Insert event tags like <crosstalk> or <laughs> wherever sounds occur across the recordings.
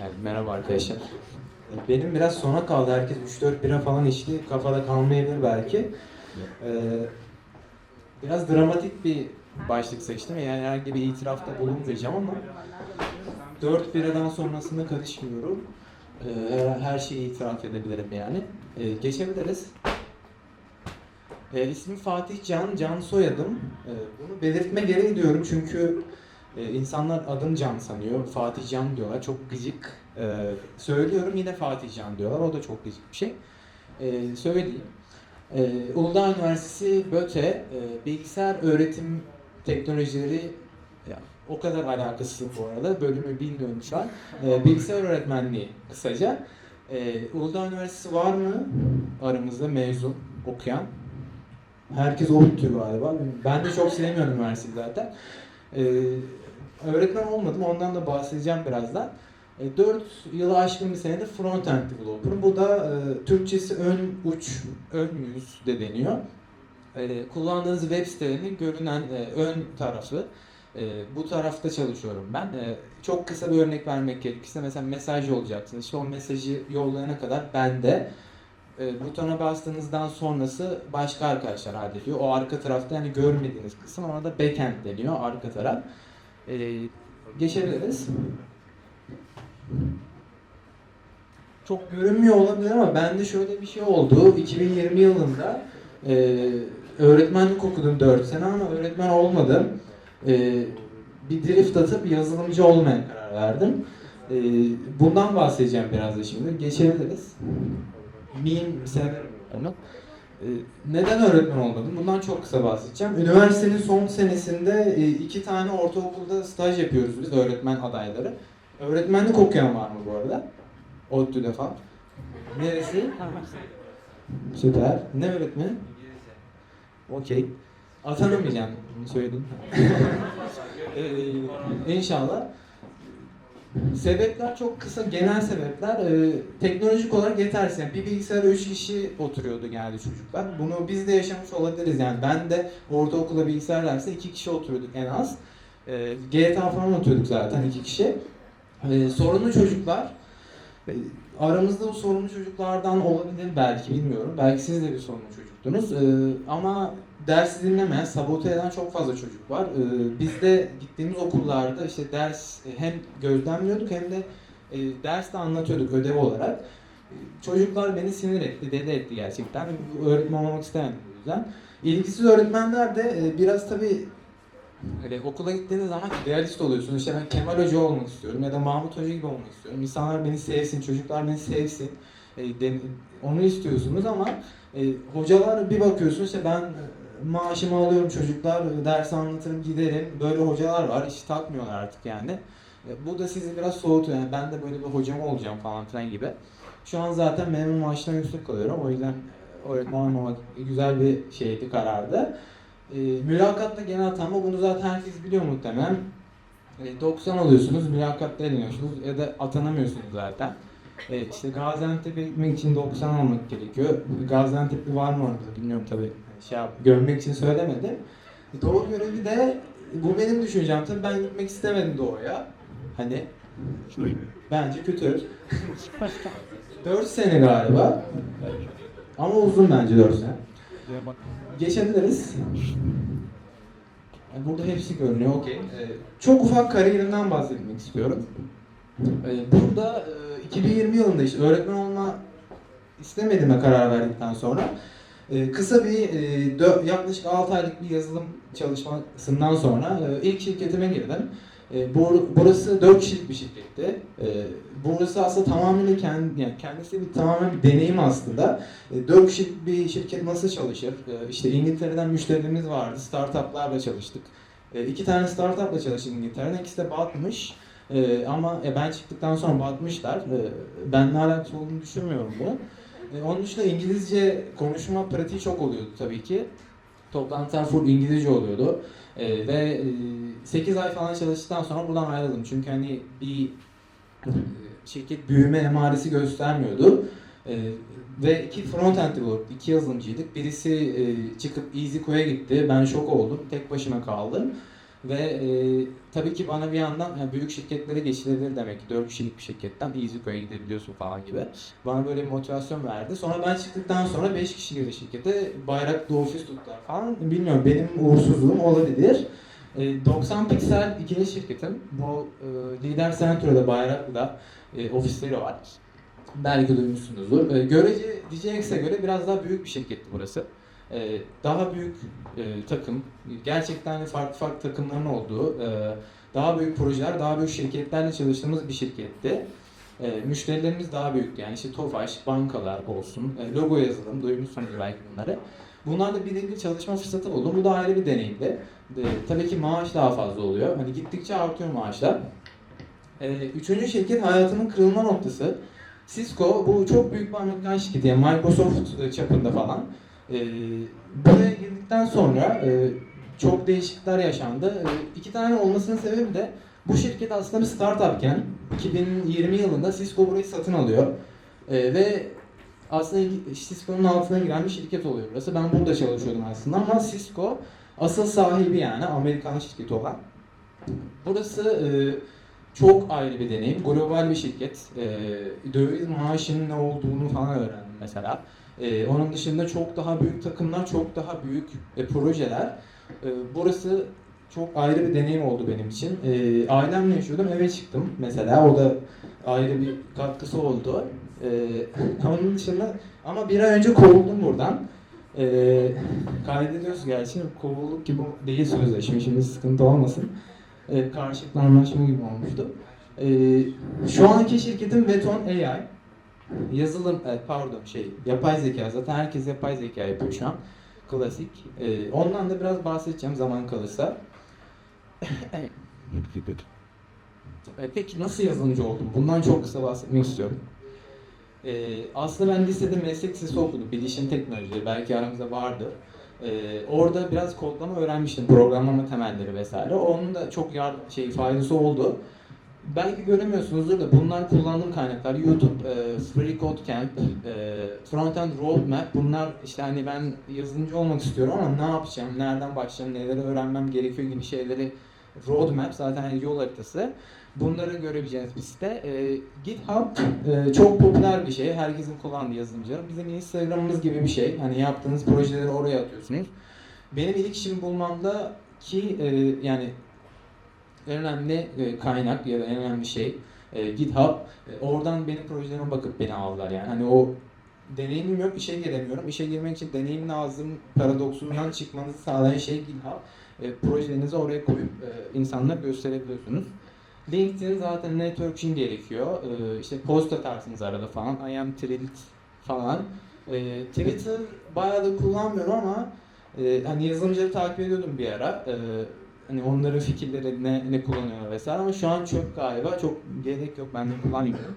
Yani merhaba arkadaşlar. Benim biraz sona kaldı. Herkes 3-4 bira falan içti. Kafada kalmayabilir belki. Ee, biraz dramatik bir başlık seçtim. Yani herhangi bir itirafta bulunmayacağım ama 4 biradan sonrasında karışmıyorum. Ee, her, her şeyi itiraf edebilirim yani. Ee, geçebiliriz. Ee, ismim Fatih Can, Can soyadım. Ee, bunu belirtme gereği diyorum çünkü e, insanlar adım Can sanıyor. Fatih Can diyorlar. Çok gıcık. Ee, söylüyorum yine Fatih Can diyorlar. O da çok gıcık bir şey. Ee, söyleyeyim. Ee, Uludağ Üniversitesi BÖTE e, bilgisayar öğretim teknolojileri ya, o kadar alakası bu arada. Bölümü bilmiyorum şu an. Ee, bilgisayar öğretmenliği kısaca. Ee, Uludağ Üniversitesi var mı aramızda mezun okuyan? Herkes ODTÜ galiba. Ben de çok sevmiyorum üniversiteyi zaten. Ee, öğretmen olmadım. Ondan da bahsedeceğim birazdan. E, 4 yılı aşkın bir senedir front-end developer. Bu da e, Türkçesi ön uç, ön yüz de deniyor. E, kullandığınız web sitelerinin görünen e, ön tarafı. E, bu tarafta çalışıyorum ben. E, çok kısa bir örnek vermek gerekirse mesela mesaj yollayacaksınız. İşte o mesajı yollayana kadar bende e, butona bastığınızdan sonrası başka arkadaşlar hallediyor. O arka tarafta yani görmediğiniz kısım ona da backend deniyor arka taraf. E, geçebiliriz. Çok görünmüyor olabilir ama bende şöyle bir şey oldu. 2020 yılında e, öğretmenlik okudum 4 sene ama öğretmen olmadım. E, bir drift atıp yazılımcı olmaya karar verdim. E, bundan bahsedeceğim biraz da şimdi. Geçebiliriz. Miyim severim. E, neden öğretmen olmadım? Bundan çok kısa bahsedeceğim. Üniversitenin son senesinde e, iki tane ortaokulda staj yapıyoruz biz öğretmen adayları. Öğretmenlik okuyan var mı bu arada? ODTÜ'de falan. Neresi? Süper. Ne öğretmeni? Okey. Atanamayacağım. Söyledim. <laughs> ee, inşallah. Sebepler çok kısa, genel sebepler. Ee, teknolojik olarak yetersiz. Yani bir bilgisayara 3 kişi oturuyordu genelde çocuklar. Bunu biz de yaşamış olabiliriz. Yani ben de ortaokula bilgisayar dersi 2 kişi oturuyorduk en az. Ee, GTA falan oturuyorduk zaten 2 kişi. Ee, sorunlu çocuklar. Ee, Aramızda bu sorunlu çocuklardan olabilir belki bilmiyorum. Belki siz de bir sorunlu çocuktunuz. Ee, ama dersi dinlemeyen, sabote eden çok fazla çocuk var. Ee, biz de gittiğimiz okullarda işte ders e, hem gözlemliyorduk hem de e, ders de anlatıyorduk ödev olarak. Ee, Çocuklar beni sinir etti, deli etti gerçekten. Öğretmen olmak istemedim o yüzden. İlgisiz öğretmenler de e, biraz tabii Öyle okula gittiğiniz zaman realist oluyorsunuz. İşte ben Kemal Hoca olmak istiyorum ya da Mahmut Hoca gibi olmak istiyorum. İnsanlar beni sevsin, çocuklar beni sevsin. E, de- onu istiyorsunuz ama e, hocalar bir bakıyorsunuz işte ben e, maaşımı alıyorum çocuklar, e, ders anlatırım giderim. Böyle hocalar var, hiç takmıyorlar artık yani. E, bu da sizi biraz soğutuyor. Yani ben de böyle bir hocam olacağım falan filan gibi. Şu an zaten memur maaşından yüksek kalıyorum. O yüzden e, öğretmen olmamak güzel bir şeydi, karardı. E, mülakatta genel atanma bunu zaten herkes biliyor muhtemelen. E, 90 alıyorsunuz, mülakatta eleniyorsunuz ya da atanamıyorsunuz zaten. E, işte Gaziantep'e gitmek için 90 almak gerekiyor. Gaziantep'li var mı orada bilmiyorum tabii. Şey yap, görmek için söylemedim. Doğu görevi de bu benim düşüncem tabii ben gitmek istemedim Doğu'ya. Hani bence kötü. 4 sene galiba. Ama uzun bence 4 sene. Geçebiliriz. Yani Burada hepsi görünüyor, okey. Ee, çok ufak kariyerimden bahsetmek istiyorum. Ee, burada e, 2020 yılında işte öğretmen olma istemediğime karar verdikten sonra e, kısa bir e, yaklaşık 6 aylık bir yazılım çalışmasından sonra e, ilk şirketime girdim. E, bur- burası 4 kişilik bir şirketti. E, burası aslında tamamıyla kendi, yani kendisi bir tamamen bir deneyim aslında. E, 4 kişilik bir şirket nasıl çalışır? E, İngiltere'den müşterilerimiz vardı, startuplarla çalıştık. E, iki tane startupla çalıştık İngiltere'den, ikisi de batmış. Ama e, ben çıktıktan sonra batmışlar. E, benimle alakası olduğunu düşünmüyorum bu. Onun dışında İngilizce konuşma pratiği çok oluyordu tabii ki. Toplantılar full İngilizce oluyordu. E, ve e, 8 ay falan çalıştıktan sonra buradan ayrıldım. Çünkü hani bir e, şirket büyüme emaresi göstermiyordu. E, ve iki front-end developer, iki yazılımcıydık. Birisi e, çıkıp EasyCo'ya gitti. Ben şok oldum. Tek başıma kaldım. Ve e, tabii ki bana bir yandan yani büyük şirketlere geçilebilir demek ki 4 kişilik bir şirketten EasyCo'ya gidebiliyorsun falan gibi. Bana böyle bir motivasyon verdi. Sonra ben çıktıktan sonra 5 kişi girdi şirkete. Bayraklı ofis tuttular falan. Bilmiyorum benim uğursuzluğum olabilir. E, 90 piksel ikinci şirketim. Bu e, Lider Centro'da Bayraklı'da e, ofisleri var. Belki duymuşsunuzdur. E, görece DJX'e göre biraz daha büyük bir şirketti burası. E, daha büyük e, takım, gerçekten farklı farklı takımların olduğu, e, daha büyük projeler, daha büyük şirketlerle çalıştığımız bir şirketti. E, müşterilerimiz daha büyüktü. Yani işte Tofaş, bankalar olsun, e, logo yazılım, duymuşsunuzdur belki bunları. Bunlarla birlikte çalışma fırsatı oldu. Bu da ayrı bir deneyimdi. Tabii ki maaş daha fazla oluyor. Hani gittikçe artıyor maaşlar. Üçüncü şirket hayatımın kırılma noktası. Cisco bu çok büyük bir Amerikan şirketi. Yani Microsoft çapında falan. E, buraya girdikten sonra e, çok değişiklikler yaşandı. E, iki tane olmasının sebebi de bu şirket aslında bir startupken 2020 yılında Cisco burayı satın alıyor. E, ve aslında Cisco'nun altına giren bir şirket oluyor burası. Ben burada çalışıyordum aslında ama Cisco asıl sahibi yani Amerikan şirketi olan. Burası e, çok ayrı bir deneyim. Global bir şirket. E, döviz maaşının ne olduğunu falan öğrendim mesela. E, onun dışında çok daha büyük takımlar, çok daha büyük e, projeler. E, burası çok ayrı bir deneyim oldu benim için. E, ailemle yaşıyordum, eve çıktım mesela. O da ayrı bir katkısı oldu. E, <laughs> onun dışında ama bir ay önce kovuldum buradan. E, kaydediyoruz gerçi. Kovulduk gibi değil sözleşme. Şimdi sıkıntı olmasın. E, karşılıklı anlaşma gibi olmuştu. E, şu anki şirketim Veton AI. Yazılım, e, pardon şey, yapay zeka. Zaten herkes yapay zeka yapıyor şu an. Klasik. E, ondan da biraz bahsedeceğim zaman kalırsa. <laughs> E, peki nasıl yazılımcı oldum? Bundan çok kısa bahsetmek istiyorum. Aslında ben lisede meslek lisesi okudum. Bilişim teknolojileri belki aramızda vardır. Ee, orada biraz kodlama öğrenmiştim, programlama temelleri vesaire. Onun da çok yar şey faydası oldu. Belki göremiyorsunuzdur da bunlar kullandığım kaynaklar YouTube, e, e, Frontend Roadmap. Bunlar işte hani ben yazılımcı olmak istiyorum ama ne yapacağım, nereden başlayacağım, neleri öğrenmem gerekiyor gibi şeyleri roadmap zaten yol haritası. Bunları görebileceğiniz bir site. E, GitHub e, çok popüler bir şey. Herkesin kullandığı yazılımcılar. Bizim Instagram'ımız gibi bir şey. Hani yaptığınız projeleri oraya atıyorsunuz. Benim ilk işimi bulmamda ki e, yani önemli e, kaynak ya da en önemli şey e, GitHub. E, oradan benim projelerime bakıp beni aldılar yani. Hani o deneyimim yok, işe giremiyorum. İşe girmek için deneyim lazım. Paradoksundan çıkmanızı sağlayan şey GitHub. Projelerinizi oraya koyup insanlara gösterebiliyorsunuz. LinkedIn zaten networking gerekiyor. E, işte post atarsınız arada falan. I am thrilled falan. Twitter bayağı da kullanmıyorum ama hani yazılımcıları takip ediyordum bir ara. Hani onların fikirleri ne, ne kullanıyorlar vesaire ama şu an çöp galiba. Çok gerek yok ben de kullanmıyorum.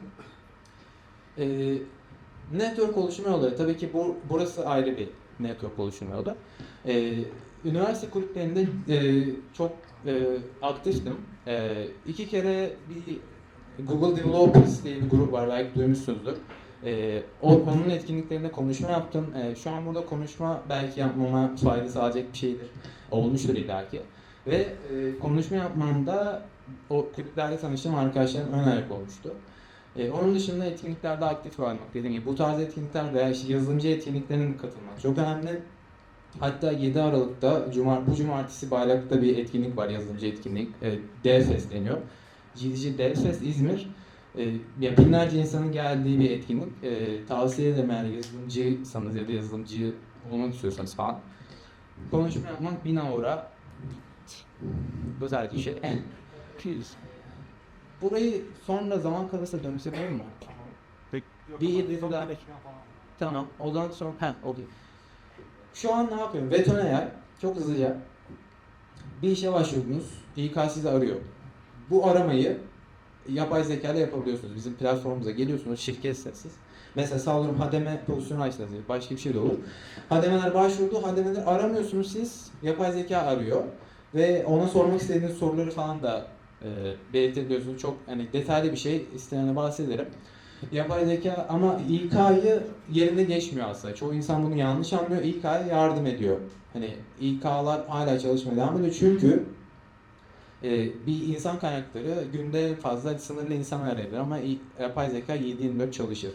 E, network oluşma yolları. Tabii ki bu burası ayrı bir network oluşma yolu. E, üniversite kulüplerinde e, çok e, aktiftim. E, iki kere bir Google Developers diye bir grup var belki duymuşsunuzdur. E, o onun etkinliklerinde konuşma yaptım. E, şu an burada konuşma belki yapmama fayda sağlayacak bir şeydir. Olmuştur illaki. Ve e, konuşma yapmamda o kulüplerde tanıştığım arkadaşlarım ön ayak olmuştu. E, onun dışında etkinliklerde aktif olmak dediğim gibi bu tarz etkinlikler veya işte yazılımcı etkinliklerine katılmak çok önemli. Hatta 7 Aralık'ta cumar, bu cumartesi Bayrak'ta bir etkinlik var yazılımcı etkinlik. E, Devfest deniyor. GDC Devfest İzmir. E, ya binlerce insanın geldiği bir etkinlik. E, tavsiye ederim eğer yazılımcıysanız ya da yazılımcı olmak istiyorsanız falan. Konuşma yapmak bin avra. Bir şey. Burayı sonra zaman kalırsa dönüşebilir mi? Bir bir daha. Tamam. Ondan sonra ha oluyor. Şu an ne yapıyorum? Vetonaya çok hızlıca bir işe başvurdunuz. İK sizi arıyor. Bu aramayı yapay zeka ile yapabiliyorsunuz. Bizim platformumuza geliyorsunuz şirketse siz. Mesela sağlıyorum hademe pozisyonu açtınız. Başka bir şey de olur. Hademeler başvurdu. Hademeler aramıyorsunuz siz. Yapay zeka arıyor. Ve ona sormak istediğiniz soruları falan da e, belirtebiliyorsunuz. Çok hani detaylı bir şey. İsteyene bahsederim. Yapay zeka ama İK'yı yerine geçmiyor aslında. Çoğu insan bunu yanlış anlıyor. İK'ya yardım ediyor. Hani İK'lar hala çalışmaya devam ediyor. Çünkü e, bir insan kaynakları günde fazla sınırlı insan arayabilir ama yapay zeka 7-24 çalışır.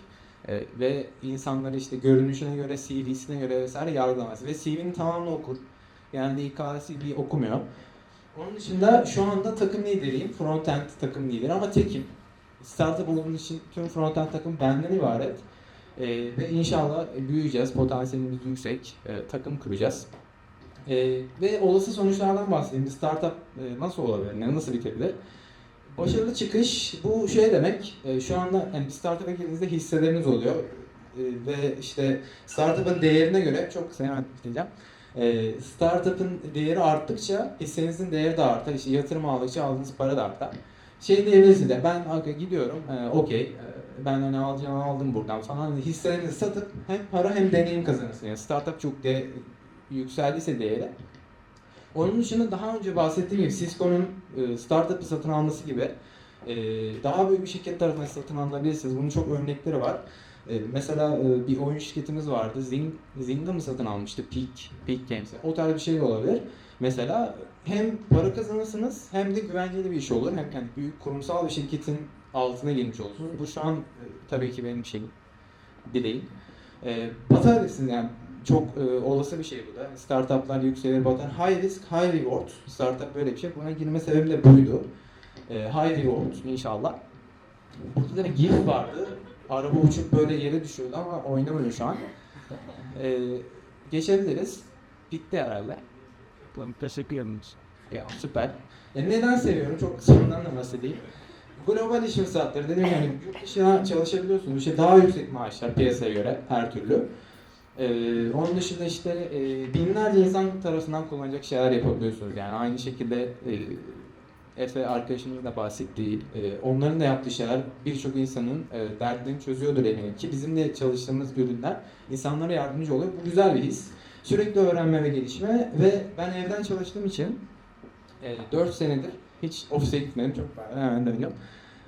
E, ve insanları işte görünüşüne göre, CV'sine göre vesaire yargılamaz. Ve CV'nin tamamını okur. Yani İK'si okumuyor. Onun dışında şu anda takım lideriyim. Frontend takım lideri ama tekim. Startup olduğum için tüm frontend takım benden ibaret. Ee, ve inşallah büyüyeceğiz. Potansiyelimiz yüksek. Ee, takım kuracağız. Ee, ve olası sonuçlardan bahsedeyim. Bir startup e, nasıl olabilir? Yani nasıl bitebilir? Başarılı çıkış bu şey demek. e, şu anda yani bir startup ekinizde hisseleriniz oluyor. E, ve işte startup'ın değerine göre çok kısa hemen. E, startup'ın değeri arttıkça hissenizin değeri de artar. İşte yatırım aldıkça aldığınız para da artar. Şey diyebilirsiniz de ben gidiyorum e, okey e, ben hani alacağımı aldım buradan falan Hani hisselerinizi satıp hem para hem deneyim kazanırsınız. Yani startup çok de, yükseldiyse değeri. Onun dışında daha önce bahsettiğim gibi Cisco'nun e, startup'ı satın alması gibi e, daha büyük bir şirket tarafından satın alabilirsiniz. Bunun çok örnekleri var. E, mesela e, bir oyun şirketimiz vardı. Zing, Zynga mı satın almıştı? Peak, Peak Games. O tarz bir şey olabilir. Mesela hem para kazanırsınız hem de güvenceli bir iş olur. Hem yani büyük kurumsal bir şirketin altına girmiş olursunuz. Bu şu an e, tabii ki benim şeyim dileğim. E, batabilirsiniz yani çok e, olası bir şey bu da. Startuplar yükselir batar. High risk, high reward. Startup böyle bir şey. Buna girme sebebi de buydu. E, high reward inşallah. Burada da bir GIF vardı. Araba uçup böyle yere düşüyordu ama oynamıyor şu an. E, geçebiliriz. Bitti herhalde. Teşekkür ederim. Ya süper. Ya neden seviyorum? Çok kısa ondan da bahsedeyim. Global iş fırsatları dedim yani yurt dışına çalışabiliyorsunuz. İşte daha yüksek maaşlar piyasaya göre her türlü. Ee, onun dışında işte e, binlerce insan tarafından kullanacak şeyler yapabiliyorsunuz. Yani aynı şekilde e, Efe arkadaşımız da bahsettiği, e, onların da yaptığı şeyler birçok insanın e, derdini çözüyordur eminim ki. Bizim de çalıştığımız ürünler insanlara yardımcı oluyor. Bu güzel bir his. Sürekli öğrenme ve gelişme ve ben evden çalıştığım için e, 4 senedir hiç ofise gitmedim. Çok hemen dönüyorum.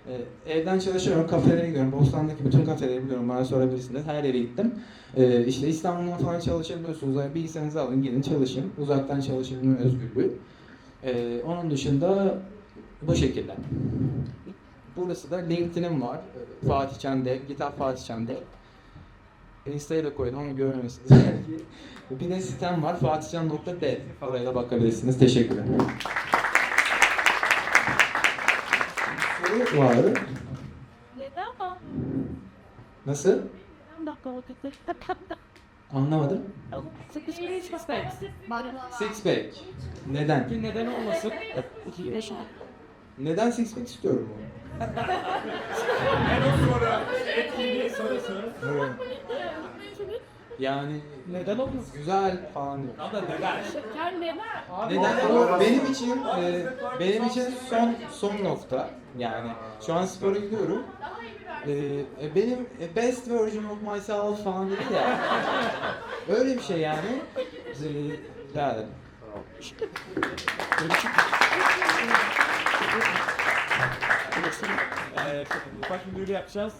E, evden çalışıyorum, kafelere gidiyorum. Bostan'daki bütün kafelere gidiyorum. Bana sorabilirsiniz. Her yere gittim. E, işte İstanbul'dan falan çalışabiliyorsunuz. Yani bilgisayarınızı alın, gidin çalışın. Uzaktan çalışabilme özgürlüğü. E, onun dışında bu şekilde. Burası da LinkedIn'im var. Fatih Çandel, Gitar Fatih Çandel. Insta'ya da koydum ama görmemişsiniz. <laughs> Bir de sitem var fatihcan.dev. Oraya da bakabilirsiniz. Teşekkür ederim. Soru var. Neden o? Nasıl? Anlamadım. Sıkış sıkış. Six pack. Neden? Neden olmasın? Neden pack istiyorum bunu? Evet. Yani Neden olmasın? güzel falan diyor. Ama neden? Şeker neden? Neden o benim için e, benim için son son nokta. Yani şu an spora gidiyorum. E, e, benim e, best version of myself falan dedi ya. Öyle bir şey yani. E, yani. Ufak bir duyuru yapacağız.